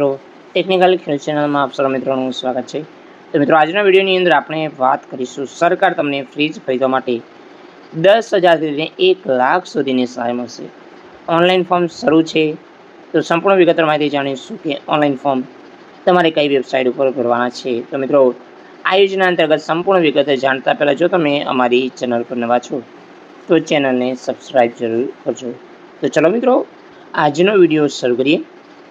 મિત્રો ટેકનિકલ ખેલ ચેનલમાં આપ સર્વ મિત્રોનું સ્વાગત છે. તો મિત્રો, આજના વિડીયોની અંદર આપણે વાત કરીશું સરકાર તમને ફ્રીજ ખરીદવા માટે દસ હજારથી લઈને એક લાખ સુધીની સહાય મળશે. ઓનલાઈન ફોર્મ શરૂ છે. તો સંપૂર્ણ વિગતવાર માહિતી જાણીશું કે ઓનલાઈન ફોર્મ તમારે કઈ વેબસાઇટ ઉપર ભરવાના છે. તો મિત્રો, આ યોજના અંતર્ગત સંપૂર્ણ વિગત જાણતા પહેલાં જો તમે અમારી ચેનલ પર નવા છો, તો ચેનલને સબસ્ક્રાઈબ જરૂર કરજો. તો ચલો મિત્રો, આજનો વીડિયો શરૂ કરીએ.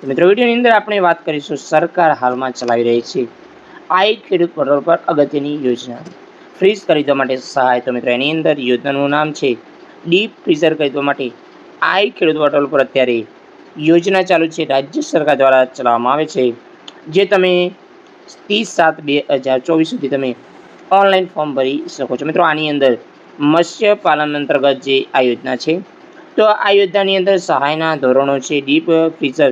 મિત્રો, વિડીયોની અંદર આપણે વાત કરીશું સરકાર હાલમાં ચલાવી રહી છે આઈ ખેડૂત પોર્ટલ પર અગત્યની યોજના. ફ્રીઝ ખરીદવા માટે સહાય તો મિત્રો, એની અંદર યોજનાનું નામ છે ડીપ ફ્રીઝર ખરીદવા માટે. આઈ ખેડૂત પોર્ટલ પર અત્યારે યોજના ચાલુ છે, રાજ્ય સરકાર દ્વારા ચલાવવામાં આવે છે, જે તમે ત્રીસ સાત બે હજાર ચોવીસ સુધી તમે ઓનલાઈન ફોર્મ ભરી શકો છો. મિત્રો, આની અંદર મત્સ્ય પાલન અંતર્ગત જે આ યોજના છે, તો આ યોજનાની અંદર સહાયના ધોરણો છે ડીપ ફ્રીઝર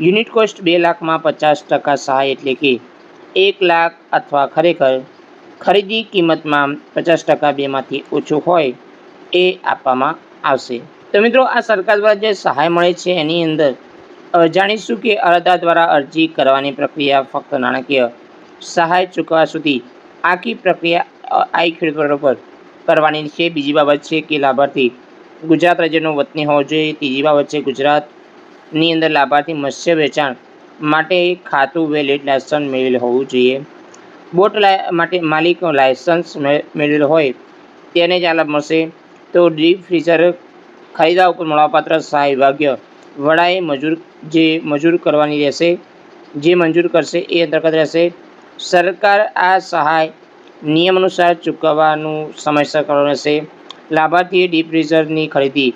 યુનિટ કોસ્ટ બે લાખમાં પચાસ ટકા સહાય એટલે કે એક લાખ અથવા ખરેખર ખરીદી કિંમતમાં પચાસ ટકા બેમાંથી ઓછું હોય એ આપવામાં આવશે. તો મિત્રો, આ સરકાર દ્વારા જે સહાય મળે છે એની અંદર જાણીશું કે અરજદાર દ્વારા અરજી કરવાની પ્રક્રિયા ફક્ત નાણાકીય સહાય ચૂકવવા સુધી આખી પ્રક્રિયા આઈ ખેડૂતો પર કરવાની છે. બીજી બાબત છે કે લાભાર્થી ગુજરાત રાજ્યનો વતની હોવો જોઈએ. ત્રીજી બાબત છે ગુજરાતની અંદર લાભાર્થી મત્સ્ય વેચાણ માટે ખાતું વેલિડ લાયસન્સ મેળવેલ હોવું જોઈએ. બોટ માટે માલિકનો લાયસન્સ મેળવેલ હોય તેને જ આ મળશે. તો ડીપ ફ્રીઝર ખરીદા ઉપર મળવાપાત્ર સહાય વિભાગ્ય વડાએ મજૂર, જે મજૂર કરવાની રહેશે, જે મંજૂર કરશે એ અંતર્ગત રહેશે. સરકાર આ સહાય નિયમ અનુસાર ચૂકવવાનું સમયસર કરવાનું રહેશે. લાભાર્થીએ ડીપ ફ્રીઝરની ખરીદી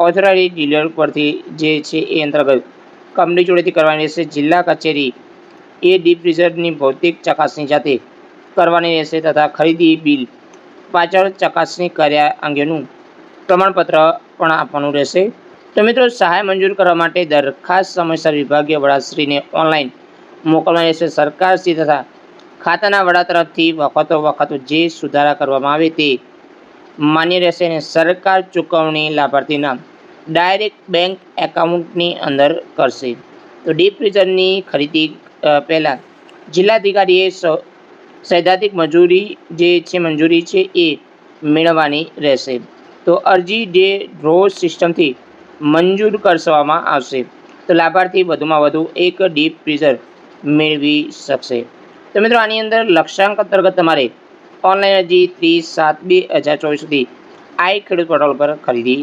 ઓથોરાઇઝ ડીલર પરથી જે છે એ અંતર્ગત કંપની જોડેથી કરવાની રહેશે. જિલ્લા કચેરી એ ડીપ ફ્રીઝરની ભૌતિક ચકાસણી જાતે કરવાની રહેશે તથા ખરીદી બિલ પાછળ ચકાસણી કર્યા અંગેનું પ્રમાણપત્ર પણ આપવાનું રહેશે. તો મિત્રો, સહાય મંજૂર કરવા માટે દરખાસ્ત સમયસર વિભાગીય વડાશ્રીને ઓનલાઈન મોકલવાની રહેશે. સરકારશ્રી તથા ખાતાના વડા તરફથી વખતો વખતો જે સુધારા કરવામાં આવે તે માન્ય રહેશે અને સરકાર ચૂકવણી લાભાર્થીના ડાયરેક્ટ બેંક એકાઉન્ટની અંદર કરશે. તો ડીપ ફ્રીઝરની ખરીદી પહેલાં જિલ્લાધિકારીએ સૈદ્ધાંતિક મજૂરી જે છે, મંજૂરી છે એ મેળવવાની રહેશે. તો અરજી જે ડ્રો સિસ્ટમથી મંજૂર કરવામાં આવશે. તો લાભાર્થી વધુમાં વધુ એક ડીપ ફ્રીઝર મેળવી શકશે. તો મિત્રો, આની અંદર લક્ષ્યાંક અંતર્ગત તમારે ઓનલાઈન અરજી ત્રીસ સાત બે હજાર ચોવીસ સુધી આઈ ખેડૂત પોર્ટલ પર ખરીદી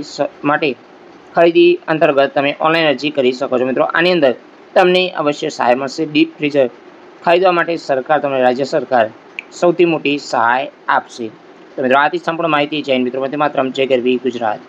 માટે ખરીદી અંતર્ગત તમે ઓનલાઈન અરજી કરી શકો છો. મિત્રો, આની અંદર તમને અવશ્ય સહાય મળશે. ડીપ ફ્રીઝર ખરીદવા માટે સરકાર તમને રાજ્ય સરકાર સૌથી મોટી સહાય આપશે. તો મિત્રો, આથી સંપૂર્ણ માહિતી જૈન મિત્રો માત્ર જય ગરવી ગુજરાત.